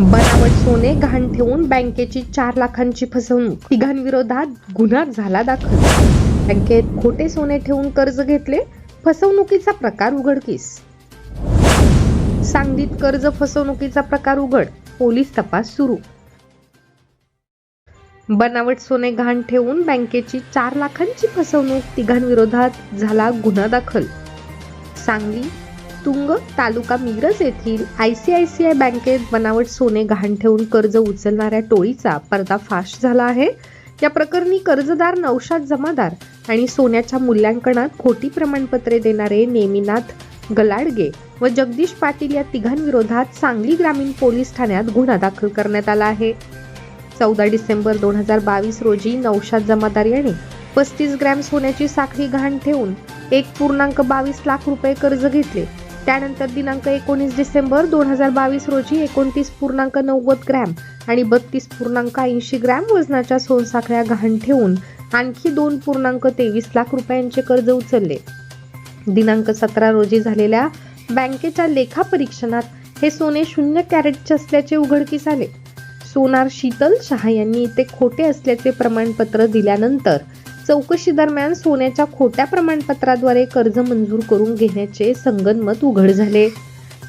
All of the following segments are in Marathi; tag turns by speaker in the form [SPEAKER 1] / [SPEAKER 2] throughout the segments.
[SPEAKER 1] बनावट सोने गहाण ठेवून बँकेची चार लाखांची फसवणूक. तिघांविरोधात गुन्हा झाला दाखल. बँकेत खोटे सोने ठेवून कर्ज घेतले फसवणुकीचा प्रकार उघडकीस सांगलीत कर्ज फसवणुकीचा प्रकार उघड पोलीस तपास सुरू. बनावट सोने गहाण ठेवून बँकेची चार लाखांची फसवणूक तिघांविरोधात झाला गुन्हा दाखल. सांगली तुंग तालुका मिरज येथील I C I C I बँकेत बनावट सोने गहाण ठेवून कर्ज उचलणाऱ्या टोळीचा पर्दाफाश झाला आहे. या प्रकरणी कर्जदार नौशाद जमादार आणि सोन्याच्या मूल्यांकनात खोटी प्रमाणपत्रे देणारे नेमिनाथ गलाडगे व जगदीश पाटील या तिघांविरोधात सांगली ग्रामीण पोलीस ठाण्यात गुन्हा दाखल करण्यात आला आहे. चौदा डिसेंबर दोन हजार बावीस रोजी नौशाद जमादार याने पस्तीस ग्रॅम सोन्याची साखळी गहाण ठेवून एक पूर्णांक बावीस लाख रुपये कर्ज घेतले. त्यानंतर दिनांक एकोणीस डिसेंबर दोन हजार बावीस रोजी एकोणतीस पूर्णांक नव्वद ग्रॅम आणि बत्तीस पूर्णांक ऐंशी ग्रॅम वजनाच्या सोनसाखळ्या गहाण ठेवून आणखी दोन पूर्णांक तेवीस लाख रुपयांचे कर्ज उचलले. दिनांक सतरा रोजी झालेल्या बँकेच्या लेखापरीक्षणात हे सोने शून्य कॅरेटचे असल्याचे उघडकीस आले. सोनार शीतल शहा यांनी ते खोटे असल्याचे प्रमाणपत्र दिल्यानंतर चौकशी दरम्यान सोन्याच्या खोट्या प्रमाणपत्राद्वारे कर्ज मंजूर करून घेण्याचे संगनमत उघड झाले.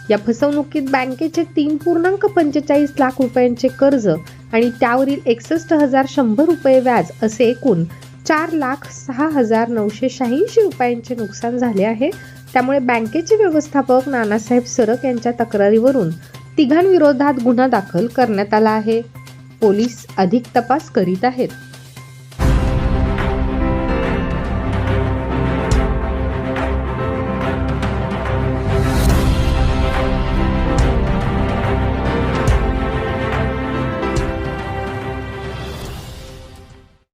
[SPEAKER 1] या फसवणुकीत बँकेचे तीन पूर्णांक पंचेचाळीस लाख रुपयांचे कर्ज आणि त्यावरील एकसष्ट हजार शंभर रुपये व्याज असे एकूण चार लाख सहा हजार नऊशे शहाऐंशी रुपयांचे नुकसान झाले आहे. त्यामुळे बँकेचे व्यवस्थापक नानासाहेब सरक यांच्या तक्रारीवरून तिघांविरोधात गुन्हा दाखल करण्यात आला आहे. पोलीस अधिक तपास करीत आहेत.